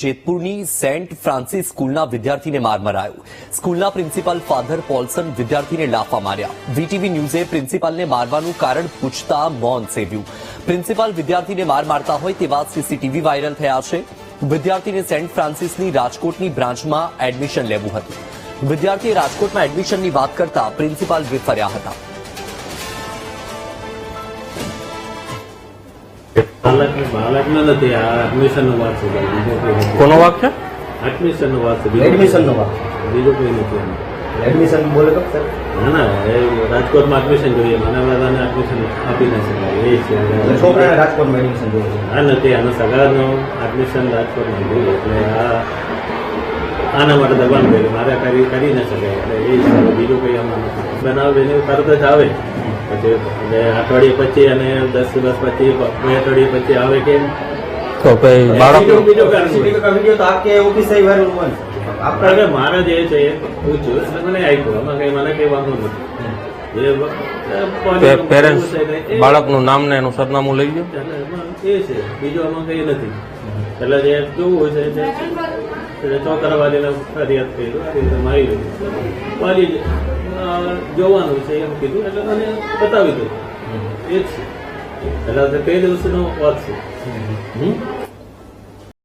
જેતપુરની Saint Francis સ્કૂલના વિદ્યાર્થીને માર મરાયો. સ્કૂલના પ્રિન્સિપાલ ફાધર પોલ્સન વિદ્યાર્થીને લાફા માર્યા. વીટીવી ન્યૂઝે પ્રિન્સિપાલને મારવાનું કારણ પૂછતા મૌન સેવ્યું. પ્રિન્સિપાલ વિદ્યાર્થીને માર મારતા હોય તેવા સીસીટીવી વાયરલ થયા છે. વિદ્યાર્થીને સેન્ટ ફ્રાન્સિસની રાજકોટની બ્રાન્ચમાં એડમિશન લેવું હતું. વિદ્યાર્થીએ રાજકોટમાં એડમિશનની વાત કરતા પ્રિન્સિપાલ વિફર્યા હતા. બાળકનો નથી આ એડમિશનનો વાત છે બીજો કોઈ કોનો વાક છે? એડમિશનનો વાત છે એડમિશનનો વાત. બીજો કોઈ નથી એડમિશન બોલે તો સર ના ના એ રાજકોટમાં એડમિશન જોઈએ મને બધાને એડમિશન આપી ન શકાય એ છે. છોકરાને રાજકોટમાં એડમિશન જોઈએ. છે નથી આના સગાનો એડમિશન રાજકોટમાં જોઈએ એટલે આ આના માટે દબાણ કર્યું મારે કરી કરી ના શકાય એટલે એ બીજું કઈ આમાં નથી. બનાવ એને તરત જ આવે. બાળકનું નામ ને એનું સરનામું લઈ ગયું એ છે. બીજો આમાં કઈ નથી. એટલે જે જોવું છે એટલે ચોતરવાલીને ફરિયાદ કરી મારી લીધી. જોવાનું છે એમ કીધું એટલે મને બતાવી દઉં એ જ છે. એટલે તે કઈ દિવસનો વાત છે. હમ?